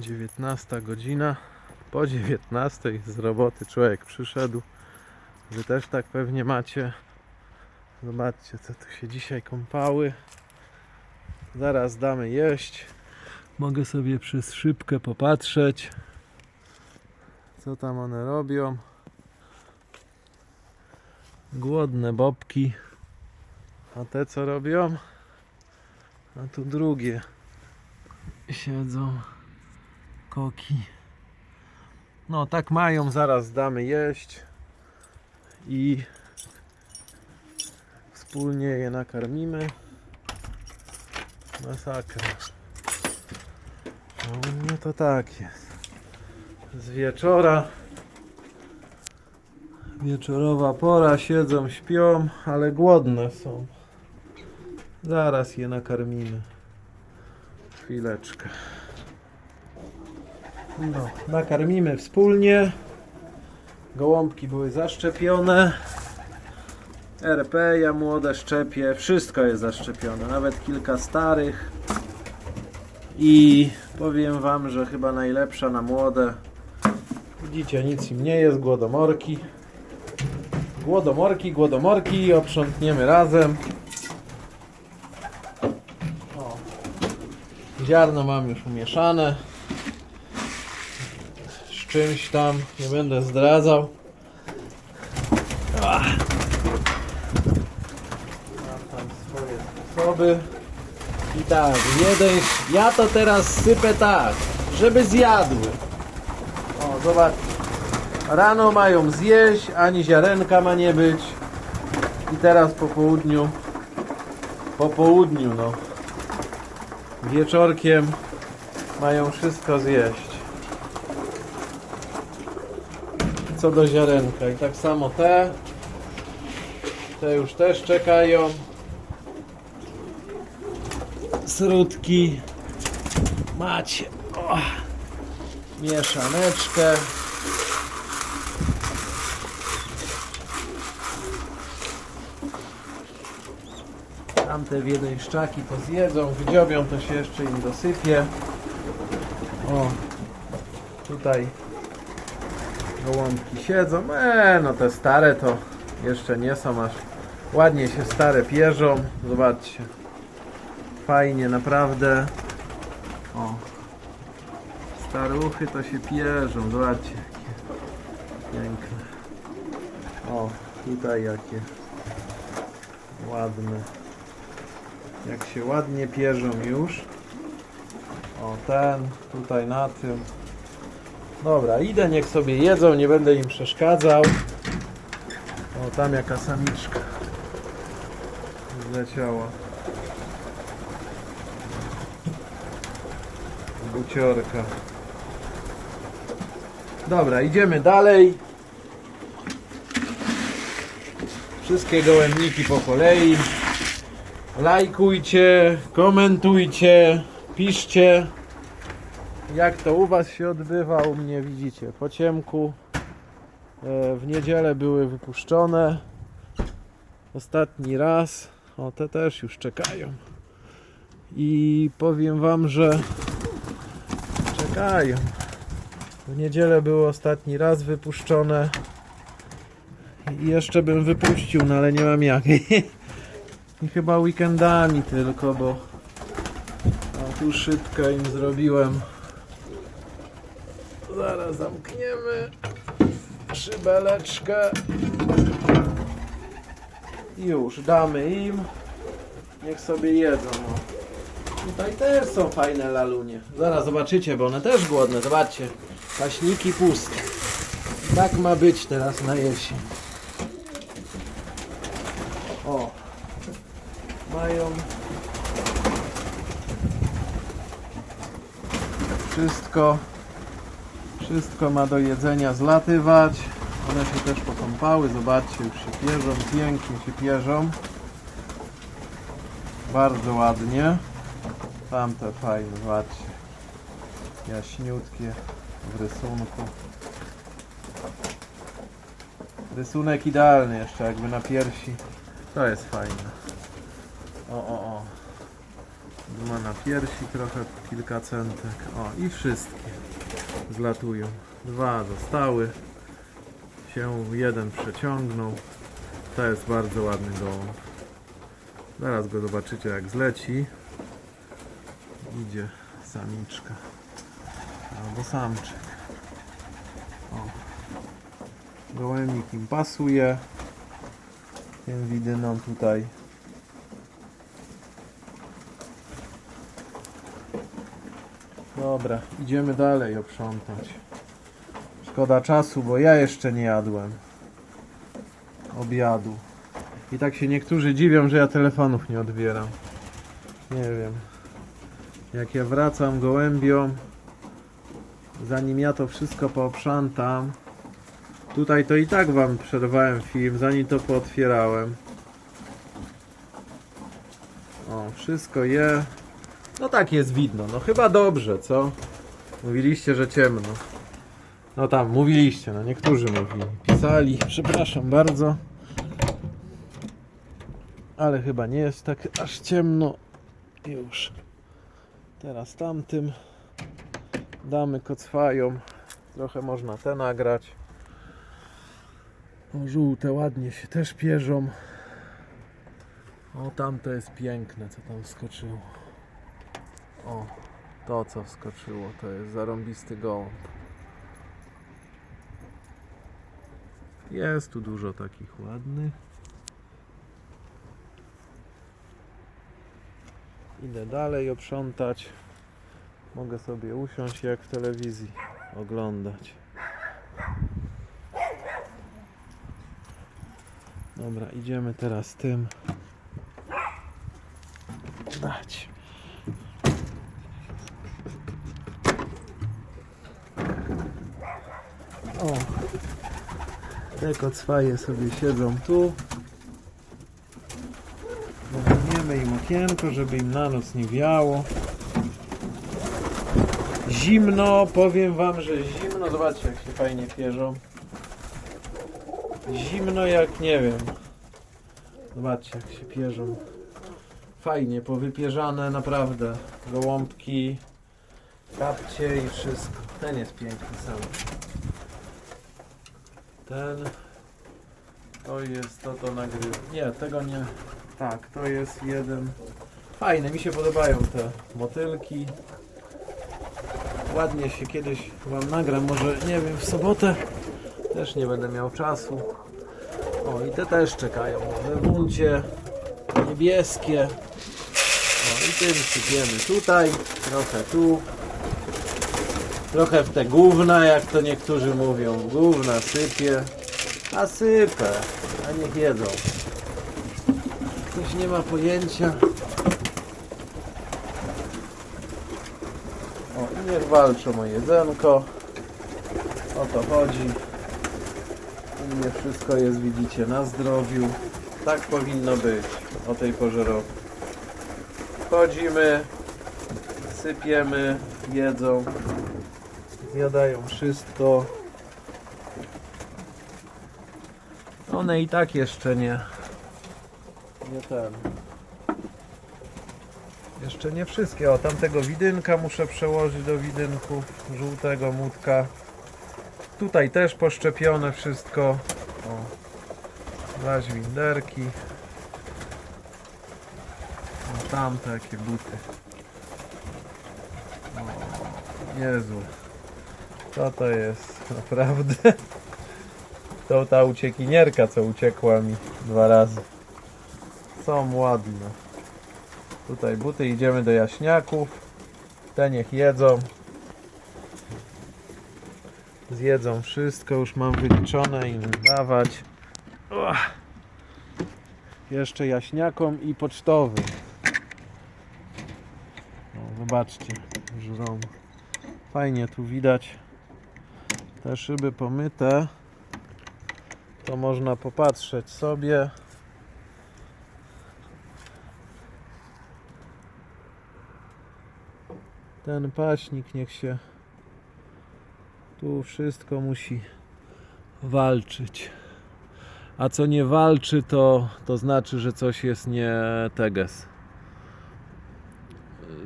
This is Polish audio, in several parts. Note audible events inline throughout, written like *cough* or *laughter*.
19 godzina. Po 19 z roboty człowiek przyszedł. Wy też tak pewnie macie. Zobaczcie, co tu się dzisiaj kąpały. Zaraz damy jeść. Mogę sobie przez szybkę popatrzeć, co tam one robią. Głodne bobki. A te co robią? A tu drugie siedzą koki. No tak mają, zaraz damy jeść i wspólnie je nakarmimy. Masakra. No, no to tak jest. Z wieczora. Wieczorowa pora, siedzą, śpią, ale głodne są. Zaraz je nakarmimy. Chwileczkę. No, nakarmimy wspólnie. Gołąbki były zaszczepione. RP, ja młode szczepię. Wszystko jest zaszczepione, nawet kilka starych. I powiem wam, że chyba najlepsza na młode. Widzicie, nic im nie jest, głodomorki. Głodomorki, głodomorki, oprzątniemy razem. O. Ziarno mam już umieszane. Czymś tam, nie będę zdradzał. Mam tam swoje sposoby. I tak, jeden, ja to teraz sypę tak, żeby zjadły. O, zobacz. Rano mają zjeść, ani ziarenka ma nie być. I teraz po południu, po południu no, wieczorkiem mają wszystko zjeść. Co do ziarenka. I tak samo te, te już też czekają. Srutki. Macie. O, mieszaneczkę. Tamte wiedeńszczaki to zjedzą, wydziobią, to się jeszcze im dosypie. O, tutaj gołąbki siedzą. E, no te stare to jeszcze nie są aż ładnie się stare pierzą. Zobaczcie. Fajnie, naprawdę. O. Staruchy to się pierzą. Zobaczcie, jakie piękne. O, tutaj jakie ładne. Jak się ładnie pierzą już. O, ten, tutaj na tym. Dobra, idę, niech sobie jedzą, nie będę im przeszkadzał. O, tam jaka samiczka zleciała. Buciorka. Dobra, idziemy dalej. Wszystkie gołębniki po kolei. Lajkujcie, komentujcie, piszcie jak to u Was się odbywa. U mnie widzicie po ciemku. E, W niedzielę były wypuszczone. Ostatni raz. O, te też już czekają. I powiem Wam, że czekają. W niedzielę były ostatni raz wypuszczone. I jeszcze bym wypuścił, no ale nie mam jak. *laughs* I chyba weekendami tylko, bo tu szybkę im zrobiłem. Zaraz zamkniemy szybeleczkę. Już damy im. Niech sobie jedzą. No. Tutaj też są fajne lalunie. Zaraz zobaczycie, bo one też głodne. Zobaczcie. Paśniki puste. Tak ma być teraz na jesień. O. Mają wszystko wszystko ma do jedzenia zlatywać. One się też pokąpały. Zobaczcie, już się pierzą. Pięknie się pierzą. Bardzo ładnie. Tamte fajne, zobaczcie. Jaśniutkie w rysunku. Rysunek idealny jeszcze, jakby na piersi. To jest fajne. O, o, o. Ma na piersi trochę kilka centek. O, i wszystkie zlatują. Dwa zostały. Się jeden przeciągnął. To jest bardzo ładny gołąb. Zaraz go zobaczycie jak zleci. Idzie samiczka. Albo samczyk. O. Gołębnik im pasuje. Tym widynom tutaj. Dobra, idziemy dalej oprzątać. Szkoda czasu, bo ja jeszcze nie jadłem obiadu. I tak się niektórzy dziwią, że ja telefonów nie odbieram. Nie wiem. Jak ja wracam gołębiom, zanim ja to wszystko pooprzątam, tutaj to i tak wam przerwałem film, zanim to pootwierałem. O, wszystko je. No tak jest widno. No chyba dobrze, co? Mówiliście, że ciemno. No tam, mówiliście, no niektórzy mówili. Pisali, przepraszam bardzo. Ale chyba nie jest tak aż ciemno. Już. Teraz tamtym. Damy kocwają. Trochę można te nagrać. O, żółte ładnie się też pierzą. O, tamte jest piękne, co tam wskoczyło. O, to co wskoczyło, to jest zarąbisty gołąb. Jest tu dużo takich ładnych. Idę dalej oprzątać. Mogę sobie usiąść jak w telewizji oglądać. Dobra, idziemy teraz tym dać. O, te kocwaje sobie siedzą tu. Zamkniemy im okienko, żeby im na noc nie wiało. Zimno, powiem wam, że zimno. Zobaczcie, jak się fajnie pierzą. Zimno jak nie wiem. Zobaczcie, jak się pierzą. Fajnie, powypierzane naprawdę. Gołąbki, kapcie i wszystko. Ten jest piękny sam. Ten to jest to to nagrywa. Nie, tego nie. Tak, to jest jeden. Fajne, mi się podobają te motylki. Ładnie się kiedyś wam nagram, może nie wiem, w sobotę też nie będę miał czasu. O i te też czekają we buncie. Niebieskie. O i tym sypiemy tutaj, trochę tu. Trochę w te gówna, jak to niektórzy mówią. Gówna sypie. A sypę. A niech jedzą. Ktoś nie ma pojęcia. O, i niech walczą o jedzenko. O to chodzi. U mnie wszystko jest, widzicie, na zdrowiu. Tak powinno być o tej porze roku. Wchodzimy, sypiemy, jedzą, zjadają wszystko. One i tak jeszcze nie. Nie ten. Jeszcze nie wszystkie. O, tamtego widynka muszę przełożyć do widynków. Żółtego mutka. Tutaj też poszczepione wszystko. O. Dwa winderki. O, tamte jakie buty. O, Jezu. Co to jest? Naprawdę? To ta uciekinierka, co uciekła mi dwa razy. Są ładne. Tutaj buty, idziemy do jaśniaków. Te niech jedzą. Zjedzą wszystko, już mam wyliczone im dawać. Ua. Jeszcze jaśniakom i pocztowym. O, zobaczcie, żrą. Fajnie tu widać te szyby pomyte. To można popatrzeć sobie. Ten paśnik niech się tu wszystko musi walczyć. A co nie walczy, to, to znaczy, że coś jest nie teges.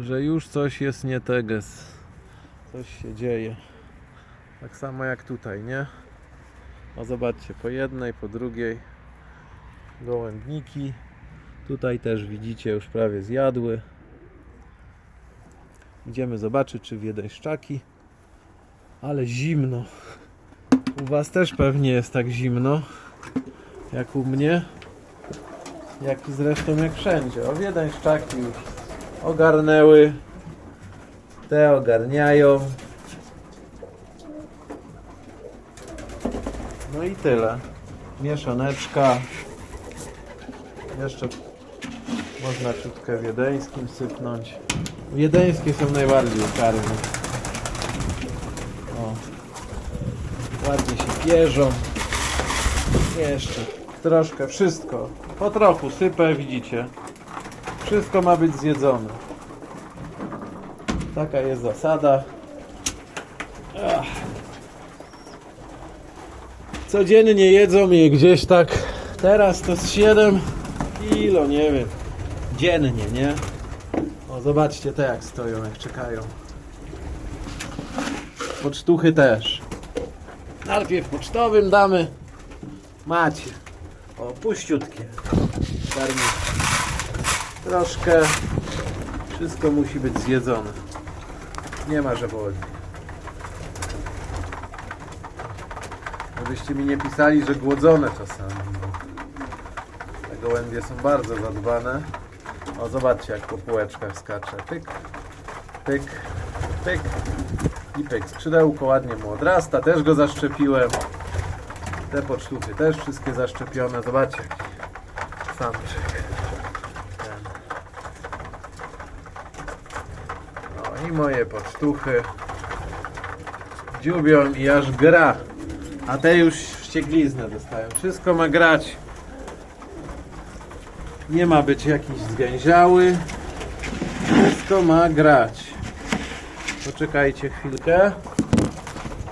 że już coś jest nie teges. Coś się dzieje. Tak samo jak tutaj, nie? O zobaczcie, po jednej, po drugiej gołębniki. Tutaj też widzicie już prawie zjadły. Idziemy zobaczyć, czy wiedeńszczaki. Ale zimno. U Was też pewnie jest tak zimno, jak u mnie. Jak zresztą jak wszędzie. O wiedeńszczaki już ogarnęły. Te ogarniają. No i tyle. Mieszaneczka. Jeszcze można ciutkę wiedeńskim sypnąć. Wiedeńskie są najbardziej karne. O. Ładnie się pierzą. Jeszcze troszkę, wszystko. Po trochu sypę, widzicie. Wszystko ma być zjedzone. Taka jest zasada. Ach. Codziennie jedzą je gdzieś tak. Teraz to z 7 kilo, nie wiem. Dziennie, nie? O, zobaczcie te jak stoją, jak czekają. Pocztuchy też. Najpierw pocztowym damy. Macie. O, puściutkie. Troszkę. Wszystko musi być zjedzone. Nie ma, że woli. Żebyście mi nie pisali, że głodzone czasami. Te gołębie są bardzo zadbane. O, zobaczcie jak po półeczkach skacze. Pyk, pyk, pyk i pyk. Skrzydełko ładnie mu odrasta. Też go zaszczepiłem. Te pocztuchy też wszystkie zaszczepione. Zobaczcie. Samczyk. Ten. No i moje pocztuchy. Dziubią i aż gra. A te już wściekliznę dostają. Wszystko ma grać. Nie ma być jakiś zgęziały. Wszystko ma grać. Poczekajcie chwilkę.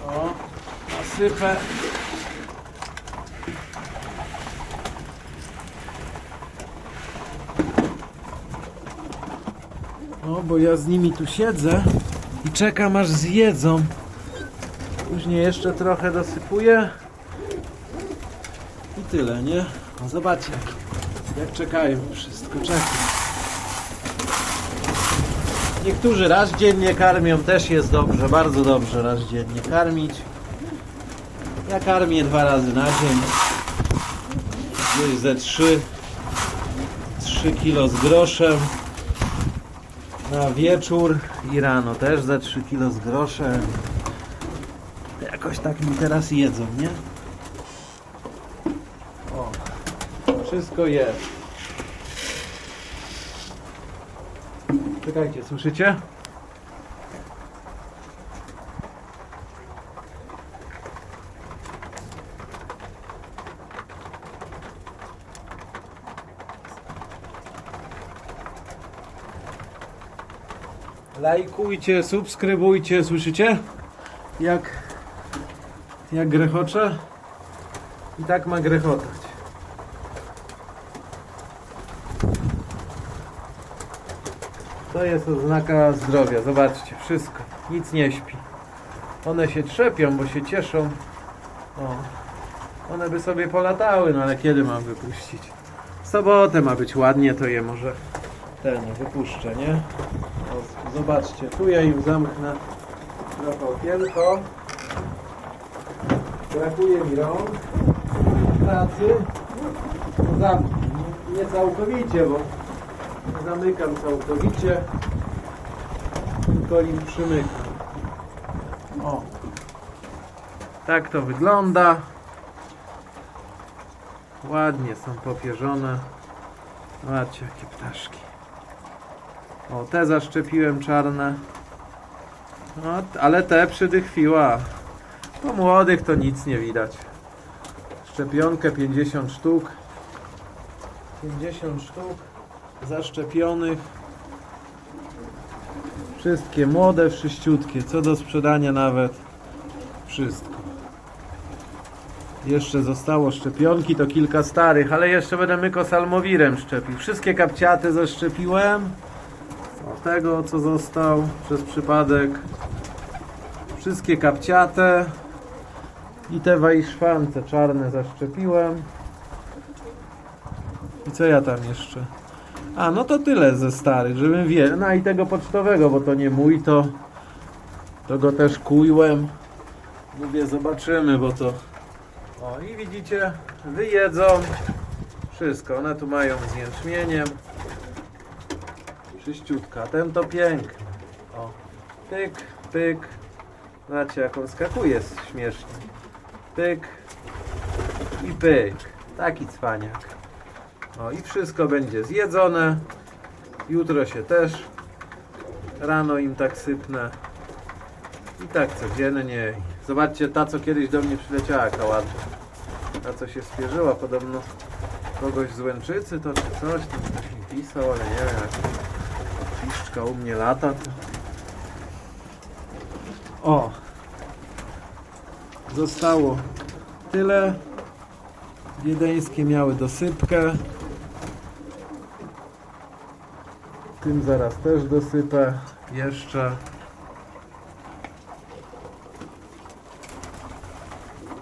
O, nasypę. O, bo ja z nimi tu siedzę i czekam aż zjedzą. Później jeszcze trochę dosypuję. I tyle, nie? No zobaczcie, jak czekają. Wszystko czeka. Niektórzy raz dziennie karmią, też jest dobrze, bardzo dobrze raz dziennie karmić. Ja karmię dwa razy na dzień. Gdzieś ze 3, 3 kilo z groszem. Na wieczór i rano też ze 3 kilo z groszem. Jakoś tak mi teraz jedzą, nie? O, wszystko jest. Czekajcie, słyszycie? Lajkujcie, subskrybujcie, słyszycie? Jak, jak grechocze? I tak ma grechotać. To jest oznaka zdrowia. Zobaczcie, wszystko. Nic nie śpi. One się trzepią, bo się cieszą. O. One by sobie polatały, no ale kiedy mam wypuścić? W sobotę ma być ładnie, to je może ten wypuszczę, nie? O, zobaczcie, tu ja im zamknę trochę okienko. Brakuje mi rąk pracy. Nie, całkowicie, bo zamykam całkowicie, tylko im przymykam. O. Tak to wygląda. Ładnie są popierzone. Zobaczcie jakie ptaszki. O, te zaszczepiłem czarne. No, ale te przydychwiła. Po młodych to nic nie widać. Szczepionkę 50 sztuk. 50 sztuk zaszczepionych. Wszystkie młode, wszyściutkie. Co do sprzedania nawet. Wszystko. Jeszcze zostało szczepionki, to kilka starych, ale jeszcze będę mykosalmowirem szczepił. Wszystkie kapciaty zaszczepiłem. O, tego co został przez przypadek. Wszystkie kapciate. I te wajszwance czarne zaszczepiłem. I co ja tam jeszcze? A, no to tyle ze starych, żebym wie. No i tego pocztowego, bo to nie mój, to, to go też kujłem. Mówię, zobaczymy, bo to... O, i widzicie, wyjedzą wszystko. One tu mają z jęczmieniem. Czyściutka. Ten to piękny. O, pyk, pyk. Znacie, jak on skakuje śmiesznie. Pyk i pyk. Taki cwaniak. O, i wszystko będzie zjedzone. Jutro się też. Rano im tak sypnę. I tak codziennie. Zobaczcie, ta co kiedyś do mnie przyleciała, jaka ładna. Ta co się spierzyła, podobno kogoś z Łęczycy to czy coś, tam ktoś mi pisał, ale nie wiem, jak piszczka u mnie lata. To... O! Zostało tyle. Wiedeńskie miały dosypkę. Tym zaraz też dosypę. Jeszcze.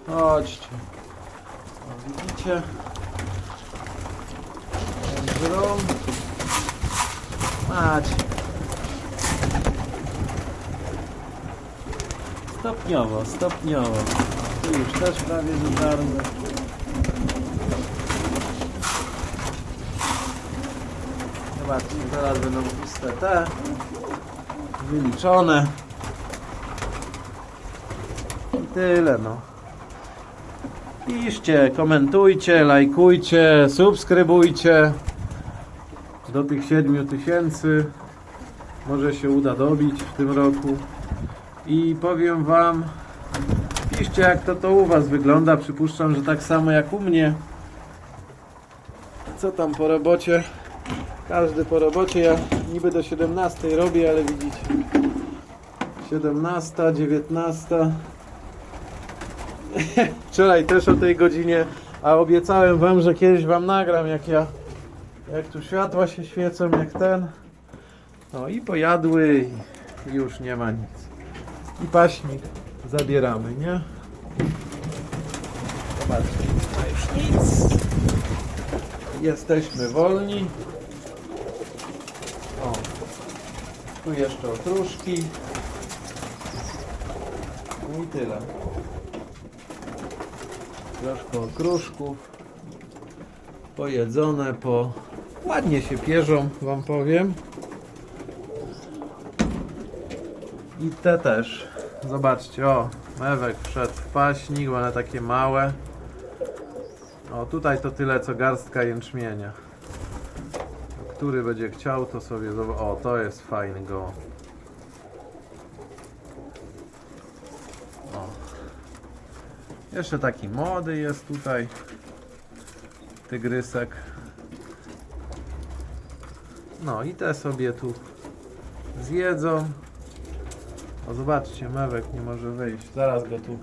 Chodźcie. O, widzicie? Grom. Macie. Stopniowo, stopniowo. Tu już też prawie dotarłem. Zobaczcie, zaraz będą puste te. Wyliczone. I tyle no. Piszcie, komentujcie, lajkujcie, subskrybujcie. Do tych 7 tysięcy może się uda dobić w tym roku. I powiem Wam, piszcie jak to to u Was wygląda. Przypuszczam, że tak samo jak u mnie. Co tam po robocie? Każdy po robocie. Ja niby do 17 robię, ale widzicie. 17, 19. *laughs* Wczoraj też o tej godzinie, a obiecałem Wam, że kiedyś Wam nagram, jak ja, jak tu światła się świecą, jak ten. No i pojadły i już nie ma nic. I paśnik zabieramy, nie? Zobaczcie, ma już nic. Jesteśmy wolni. O, tu jeszcze otruszki. No i tyle. Troszkę okruszków. Pojedzone, po... Ładnie się pierzą, wam powiem. I te też. Zobaczcie, o, mewek wszedł w paśnik, one takie małe. O, tutaj to tyle co garstka jęczmienia. Który będzie chciał, to sobie O, to jest fajny go. O. Jeszcze taki młody jest tutaj. Tygrysek. No i te sobie tu zjedzą. O, zobaczcie, mewek nie może wyjść. Zaraz go tu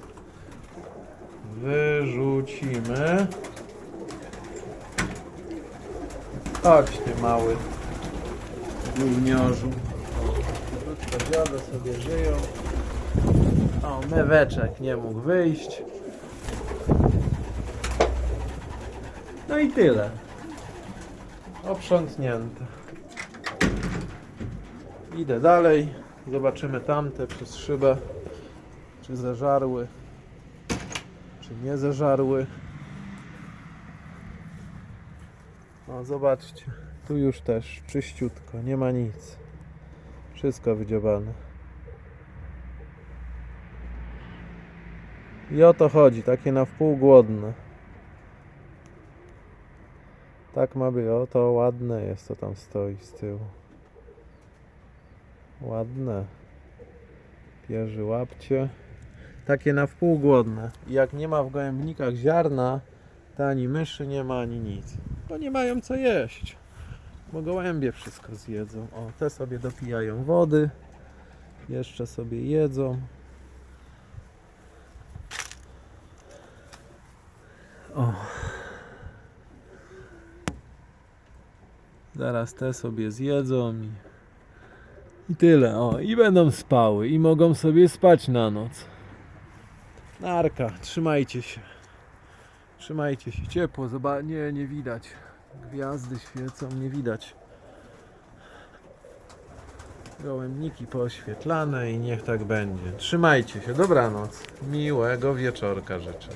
wyrzucimy. Chodź ty mały gówniorzu. Krótko dziada sobie żyją. O, meweczek nie mógł wyjść. No i tyle. Oprzątnięte. Idę dalej. Zobaczymy tamte przez szybę. Czy zeżarły. Czy nie zeżarły. O, zobaczcie. Tu już też czyściutko. Nie ma nic. Wszystko wydziobane. I o to chodzi. Takie na wpół głodne. Tak ma być. O, to ładne jest, co tam stoi z tyłu. Ładne. Pierzy łapcie. Takie na wpół głodne. Jak nie ma w gołębnikach ziarna, to ani myszy nie ma, ani nic. Bo nie mają co jeść. Bo gołębie wszystko zjedzą. O, te sobie dopijają wody. Jeszcze sobie jedzą. O. Zaraz te sobie zjedzą i I tyle, o, i będą spały, i mogą sobie spać na noc. Narka, trzymajcie się. Trzymajcie się, ciepło, zobacz, nie, nie widać. Gwiazdy świecą, nie widać. Gołębniki pooświetlane i niech tak będzie. Trzymajcie się, dobranoc. Miłego wieczorka życzę.